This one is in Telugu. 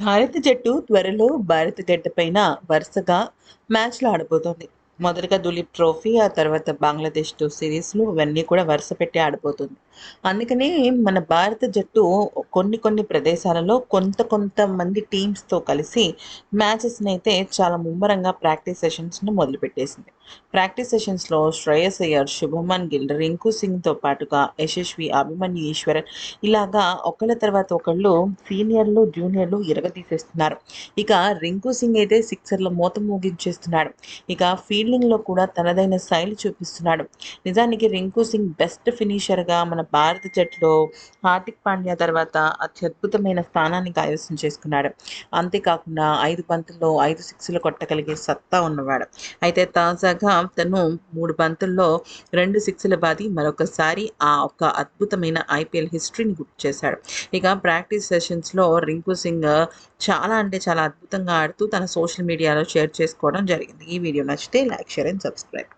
భారత జట్టు త్వరలో భారత గడ్డపైన వరుసగా మ్యాచ్లు ఆడబోతోంది. మొదటగా దులీప్ ట్రోఫీ ఆ తర్వాత బంగ్లాదేశ్ సిరీస్లు ఇవన్నీ కూడా వరుస పెట్టి ఆడిపోతుంది అందుకని మన భారత జట్టు కొన్ని కొన్ని ప్రదేశాలలో కొంత కొంతమంది టీమ్స్తో కలిసి మ్యాచెస్ని అయితే చాలా ముమ్మరంగా ప్రాక్టీస్ సెషన్స్ను మొదలుపెట్టేసింది. ప్రాక్టీస్ సెషన్స్లో శ్రేయస్ అయ్యర్ శుభమన్ గిల్ రింకు సింగ్తో పాటుగా యశస్వి అభిమన్యు ఈశ్వరన్ ఇలాగా ఒకళ్ళ తర్వాత ఒకళ్ళు సీనియర్లు జూనియర్లు ఇరగతీసేస్తున్నారు. ఇక రింకు సింగ్ అయితే సిక్సర్ల మూత ముగించేస్తున్నాడు. ఇక ఫీల్డింగ్లో కూడా తనదైన శైలి చూపిస్తున్నాడు. నిజానికి రింకు సింగ్ బెస్ట్ ఫినిషర్గా మన భారత జట్టులో హార్దిక్ పాండ్యా తర్వాత అత్యద్భుతమైన స్థానాన్ని కైవసం చేసుకున్నాడు. అంతేకాకుండా ఐదు పంతుల్లో ఐదు సిక్స్లు కొట్టగలిగే సత్తా ఉన్నవాడు. అయితే తాజా ఉండగా తను మూడు బంతుల్లో రెండు సిక్స్ల బాది మరొకసారి ఆ ఒక అద్భుతమైన ఐపీఎల్ హిస్టరీని గుర్తు చేశాడు. ఇక ప్రాక్టీస్ సెషన్స్లో రింకు సింగ్ చాలా అంటే చాలా అద్భుతంగా ఆడుతూ తన సోషల్ మీడియాలో షేర్ చేసుకోవడం జరిగింది. ఈ వీడియో నచ్చితే లైక్ షేర్ అండ్ సబ్స్క్రైబ్.